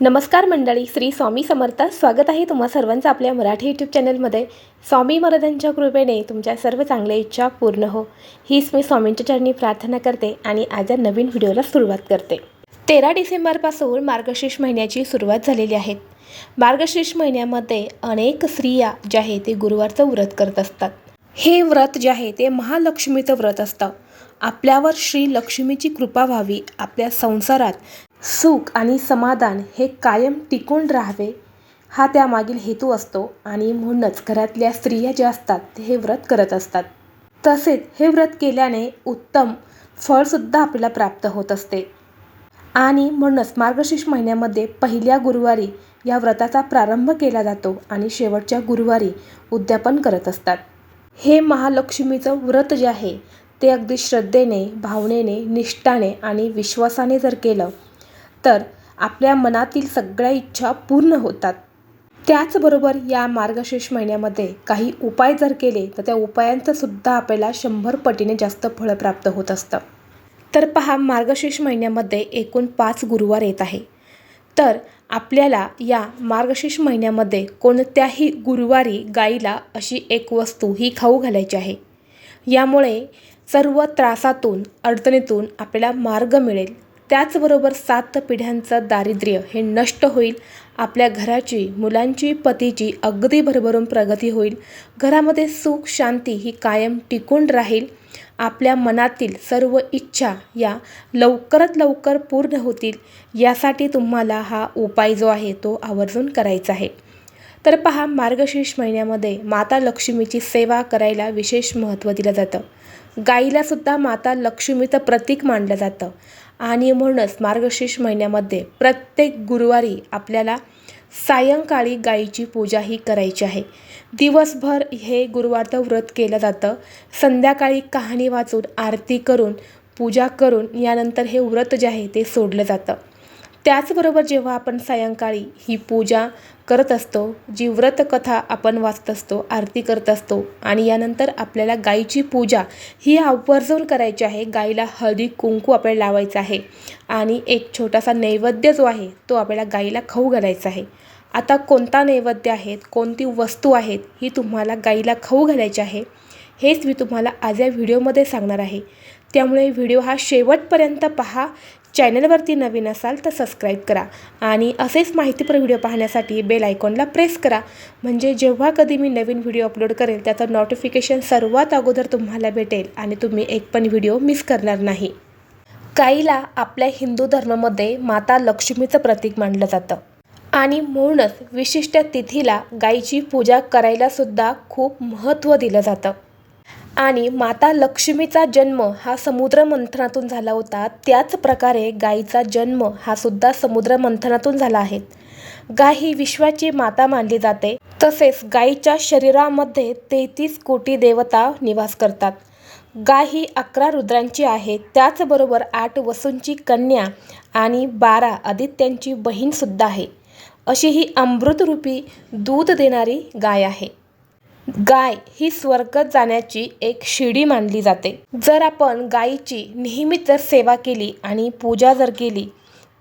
नमस्कार मंडळी श्री स्वामी समर्थ. स्वागत आहे तुम्हा सर्वांचं आपल्या मराठी यूट्यूब चॅनलमध्ये स्वामी महाराजांच्या कृपेने तुमच्या सर्व चांगल्या इच्छा पूर्ण हो. हीच मी स्वामींच्या चरणी प्रार्थना करते आणि आज या नवीन व्हिडिओला सुरुवात करते. तेरा डिसेंबरपासून मार्गशीर्ष महिन्याची सुरुवात झालेली आहे. मार्गशीर्ष महिन्यामध्ये अनेक स्त्रिया ज्या आहे ते गुरुवारचं व्रत करत असतात. हे व्रत जे आहे ते महालक्ष्मीचं व्रत असतं. आपल्यावर श्री लक्ष्मीची कृपा व्हावी. आपल्या संसारात सुख आणि समाधान हे कायम टिकून राहावे हा त्यामागील हेतू असतो आणि म्हणूनच घरातल्या स्त्रिया ज्या असतात ते हे व्रत करत असतात. तसेच हे व्रत केल्याने उत्तम फळसुद्धा आपल्याला प्राप्त होत असते. आणि म्हणूनच मार्गशीर्ष महिन्यामध्ये पहिल्या गुरुवारी या व्रताचा प्रारंभ केला जातो आणि शेवटच्या गुरुवारी उद्यापन करत असतात. हे महालक्ष्मीचं व्रत जे आहे ते अगदी श्रद्धेने भावनेने निष्ठाने आणि विश्वासाने जर केलं तर आपल्या मनातील सगळ्या इच्छा पूर्ण होतात. त्याचबरोबर या मार्गशीर्ष महिन्यामध्ये काही उपाय जर केले तर त्या उपायांचं सुद्धा आपल्याला शंभर पटीने जास्त फळ प्राप्त होत असतं. तर पहा मार्गशीर्ष महिन्यामध्ये एकूण पाच गुरुवार येत आहे. तर आपल्याला या मार्गशीर्ष महिन्यामध्ये कोणत्याही गुरुवारी गाईला अशी एक वस्तू ही खाऊ घालायची आहे. यामुळे सर्व त्रासातून अडचणीतून आपल्याला मार्ग मिळेल. त्याचबरोबर सात पिढ्यांचं दारिद्र्य हे नष्ट होईल. आपल्या घराची मुलांची पतीची अगदी भरभरून प्रगती होईल. घरामध्ये सुख शांती ही कायम टिकून राहील. आपल्या मनातील सर्व इच्छा या लवकरात लवकर पूर्ण होतील. यासाठी तुम्हाला हा उपाय जो आहे तो आवर्जून करायचा आहे. तर पहा मार्गशीर्ष महिन्यामध्ये माता लक्ष्मीची सेवा करायला विशेष महत्त्व दिलं जातं. गाईलासुद्धा माता लक्ष्मीचं प्रतीक मानलं जातं. आणि म्हणूनच मार्गशीर्ष महिन्यामध्ये प्रत्येक गुरुवारी आपल्याला सायंकाळी गाईची पूजा ही करायची आहे. दिवसभर हे गुरुवारचं व्रत केलं जातं. संध्याकाळी कहाणी वाचून आरती करून पूजा करून यानंतर हे व्रत जे आहे ते सोडलं जातं. त्याचबरोबर जेव्हा आपण सायंकाळी ही पूजा करत असतो जी व्रतकथा आपण वाचत असतो आरती करत असतो आणि यानंतर आपल्याला गाईची पूजा ही आवर्जून करायची आहे. गाईला हळदी कुंकू आपल्याला लावायचं आहे आणि एक छोटासा नैवेद्य जो आहे तो आपल्याला गाईला खाऊ घालायचा आहे. आता कोणता नैवेद्य आहेत कोणती वस्तू आहेत ही तुम्हाला गाईला खाऊ घालायची आहे हेच मी तुम्हाला आज या व्हिडिओमध्ये सांगणार आहे. त्यामुळे व्हिडिओ हा शेवटपर्यंत पहा. चॅनलवरती नवीन असाल तर सबस्क्राईब करा आणि असेच माहितीपर व्हिडिओ पाहण्यासाठी बेल आयकॉनला प्रेस करा. म्हणजे जेव्हा कधी मी नवीन व्हिडिओ अपलोड करेल त्याचं नोटिफिकेशन सर्वात अगोदर तुम्हाला भेटेल आणि तुम्ही एक पण व्हिडिओ मिस करणार नाही. गाईला आपल्या हिंदू धर्मामध्ये माता लक्ष्मीचं प्रतीक मानलं जातं. आणि म्हणूनच विशिष्ट तिथीला गाईची पूजा करायलासुद्धा खूप महत्त्व दिलं जातं. आणि माता लक्ष्मीचा जन्म हा समुद्र मंथनातून झाला होता. त्याच प्रकारे गायीचा जन्म हा सुद्धा समुद्र मंथनातून झाला आहे. गाय ही विश्वाची माता मानली जाते. तसेच गायीच्या शरीरामध्ये तेहतीस कोटी देवता निवास करतात. गाय ही अकरा रुद्रांची आहे. त्याचबरोबर आठ वसूंची कन्या आणि बारा आदित्यांची बहीणसुद्धा आहे. अशी ही अमृतरूपी दूध देणारी गाय आहे. गाय ही स्वर्गात जाण्याची एक शिडी मानली जाते. जर आपण गायीची नेहमीच जर सेवा केली आणि पूजा जर केली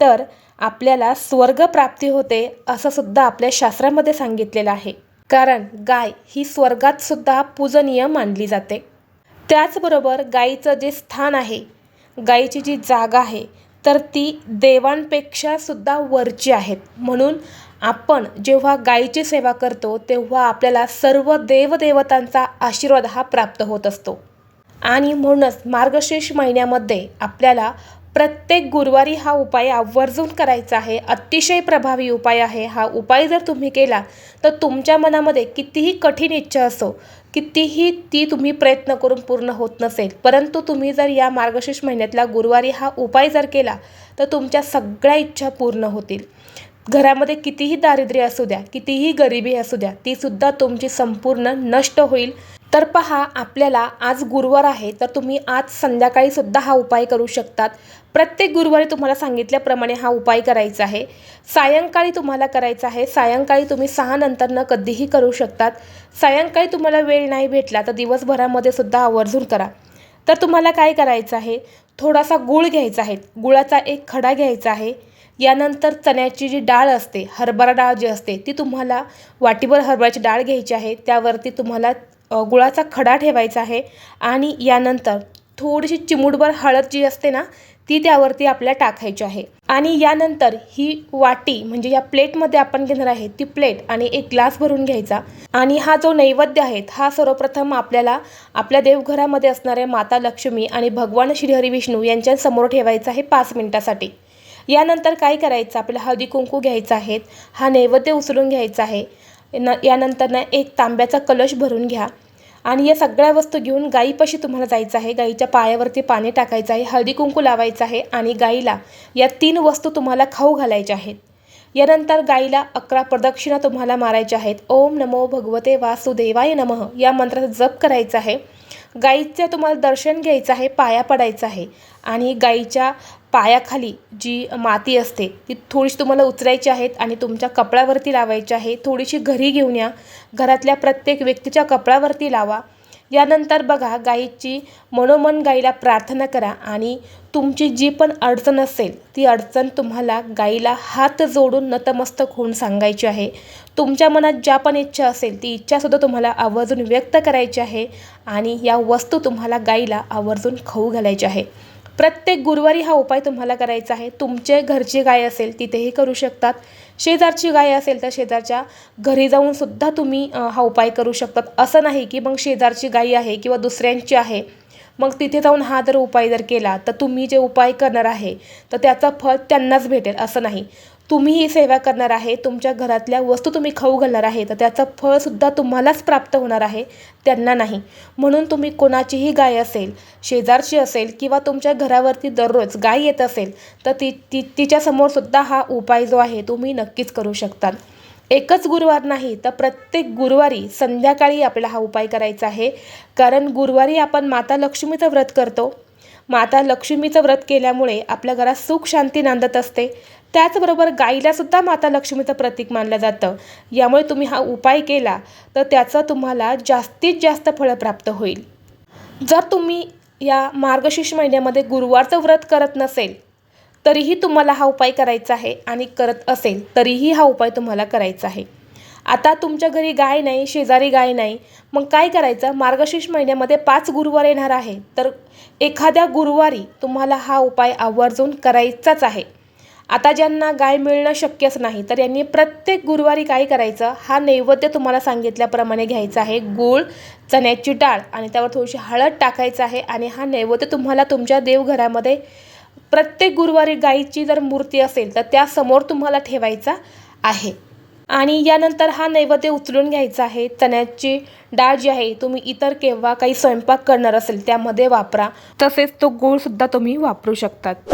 तर आपल्याला स्वर्ग प्राप्ती होते असं सुद्धा आपल्या शास्त्रामध्ये सांगितलेलं आहे. कारण गाय ही स्वर्गात सुद्धा पूजनीय मानली जाते. त्याचबरोबर गायीचं जे स्थान आहे गायीची जी जागा आहे तर ती देवांपेक्षा सुद्धा वरची आहेत. म्हणून आपण जेव्हा गायीची सेवा करतो तेव्हा आपल्याला सर्व देवदेवतांचा आशीर्वाद हा प्राप्त होत असतो. आणि म्हणूनच मार्गशीर्ष महिन्यामध्ये आपल्याला प्रत्येक गुरुवारी हा उपाय आवर्जून करायचा आहे. अतिशय प्रभावी उपाय आहे. हा उपाय जर तुम्ही केला तर तुमच्या मनामध्ये कितीही कठीण इच्छा असो कितीही ती तुम्ही प्रयत्न करून पूर्ण होत नसेल परंतु तुम्ही जर या मार्गशीर्ष महिन्यातला गुरुवारी हा उपाय जर केला तर तुमच्या सगळ्या इच्छा पूर्ण होतील. घरामध्ये कितीही दारिद्र्य असू द्या कितीही गरिबी असू द्या तीसुद्धा तुमची संपूर्ण नष्ट होईल. तर पहा आपल्याला आज गुरुवार आहे तर तुम्ही आज संध्याकाळी सुद्धा हा उपाय करू शकतात. प्रत्येक गुरुवारी तुम्हाला सांगितल्याप्रमाणे हा उपाय करायचा आहे. सायंकाळी तुम्हाला करायचा आहे. सायंकाळी तुम्ही सहा नंतरनं कधीही करू शकतात. सायंकाळी तुम्हाला वेळ नाही भेटला तर दिवसभरामध्ये सुद्धा आवर्जून करा. तर तुम्हाला काय करायचं आहे? थोडासा गूळ घ्यायचा आहे. गुळाचा एक खडा घ्यायचा आहे. यानंतर चण्याची जी डाळ असते हरभरा डाळ जी असते ती तुम्हाला वाटीभर हरभऱ्याची डाळ घ्यायची आहे. त्यावरती तुम्हाला गुळाचा खडा ठेवायचा आहे आणि यानंतर थोडीशी चिमूटभर हळद जी असते ना ती त्यावरती आपल्याला टाकायची आहे. आणि यानंतर ही वाटी म्हणजे या प्लेटमध्ये आपण घेणार आहे ती प्लेट आणि एक ग्लास भरून घ्यायचा. आणि हा जो नैवेद्य आहे हा सर्वप्रथम आपल्याला आपल्या देवघरामध्ये असणाऱ्या माता लक्ष्मी आणि भगवान श्रीहरी विष्णू यांच्यासमोर ठेवायचा आहे पाच मिनिटासाठी. यानंतर काय करायचं? आपल्याला हळदी कुंकू घ्यायचा आहे हा नैवेद्य उचलून घ्यायचा आहे. न यानंतर ना एक तांब्याचा कलश भरून घ्या. आणि या सगळ्या वस्तू घेऊन गाईपाशी तुम्हाला जायचं आहे. गाईच्या पायावरती पाणी टाकायचं आहे. हळदी कुंकू लावायचं आहे आणि गाईला या तीन वस्तू तुम्हाला खाऊ घालायच्या आहेत. यानंतर गाईला अकरा प्रदक्षिणा तुम्हाला मारायच्या आहेत. ओम नमो भगवते वासुदेवाय नमः. या मंत्राचा जप करायचा आहे. गाईचं तुम्हाला दर्शन घ्यायचं आहे. पाया पडायचं आहे. आणि गाईच्या पायाखाली जी माती असते ती थोडीशी तुम्हाला उचलायची आहेत आणि तुमच्या कपड्यावरती लावायची आहे. थोडीशी घरी घेऊन या. घरातल्या प्रत्येक व्यक्तीच्या कपड्यावरती लावा. यानंतर बघा गाईची मनोमन गाईला प्रार्थना करा आणि तुमची जी पण अडचण असेल ती अडचण तुम्हाला गाईला हात जोडून नतमस्तक होऊन सांगायची आहे. तुमच्या मनात ज्या पण इच्छा असेल ती इच्छासुद्धा तुम्हाला आवर्जून व्यक्त करायची आहे आणि या वस्तू तुम्हाला गाईला आवर्जून खाऊ घालायची आहे. प्रत्येक गुरुवारी हा उपाय तुम्हाला करायचा आहे. तुमचे घरची गाय असेल तिथेही करू शकतात. शेजारची गाय असेल तर शेजारच्या घरी जाऊन सुद्धा तुम्ही हा उपाय करू शकतात. असं नाही की मग शेजारची गाय आहे किंवा दुसऱ्यांची आहे मग तिथे जाऊन हा जर उपाय जर केला तर तुम्ही जे उपाय करणार आहे तर त्याचं फळ त्यांनाच भेटेल असं नाही. तुम्ही ही सेवा करणार आहे तुमच्या घरातल्या वस्तू तुम्ही खाऊ घालणार आहे तर त्याचं फळसुद्धा तुम्हालाच प्राप्त होणार आहे त्यांना नाही. म्हणून तुम्ही कोणाचीही गाय असेल शेजारची असेल किंवा तुमच्या घरावरती दररोज गाय येत असेल तर ती ती तिच्यासमोरसुद्धा हा उपाय जो आहे तुम्ही नक्कीच करू शकतात एकच गुरुवार नाही तर प्रत्येक गुरुवारी संध्याकाळी आपला हा उपाय करायचा आहे. कारण गुरुवारी आपण माता लक्ष्मीचं व्रत करतो. माता लक्ष्मीचं व्रत केल्यामुळे आपल्या घरात सुख शांती नांदत असते. त्याचबरोबर गाईलासुद्धा माता लक्ष्मीचं प्रतीक मानलं जातं. यामुळे तुम्ही हा उपाय केला तर त्याचं तुम्हाला जास्तीत जास्त फळं प्राप्त होईल. जर तुम्ही या मार्गशीर्ष महिन्यामध्ये गुरुवारचं व्रत करत नसेल तरीही तुम्हाला हा उपाय करायचा आहे आणि करत असेल तरीही हा उपाय तुम्हाला करायचा आहे. आता तुमच्या घरी गाय नाही शेजारी गाय नाही मग काय करायचं? मार्गशीर्ष महिन्यामध्ये पाच गुरुवार येणार आहे तर एखाद्या गुरुवारी तुम्हाला हा उपाय आवर्जून करायचाच आहे. आता ज्यांना गाय मिळणं शक्यच नाही तर यांनी प्रत्येक गुरुवारी काय करायचं? हा नैवेद्य तुम्हाला सांगितल्याप्रमाणे घ्यायचा आहे. गूळ चण्याची डाळ आणि त्यावर थोडीशी हळद टाकायचं आहे आणि हा नैवेद्य तुम्हाला तुमच्या देवघरामध्ये प्रत्येक गुरुवारी गायीची जर मूर्ती असेल तर त्यासमोर तुम्हाला ठेवायचा आहे. आणि यानंतर हा नैवेद्य उचलून घ्यायचा आहे. चण्याची डाळ जी आहे तुम्ही इतर केव्हा काही स्वयंपाक करणार असेल त्यामध्ये वापरा. तसेच तो गूळसुद्धा तुम्ही वापरू शकतात.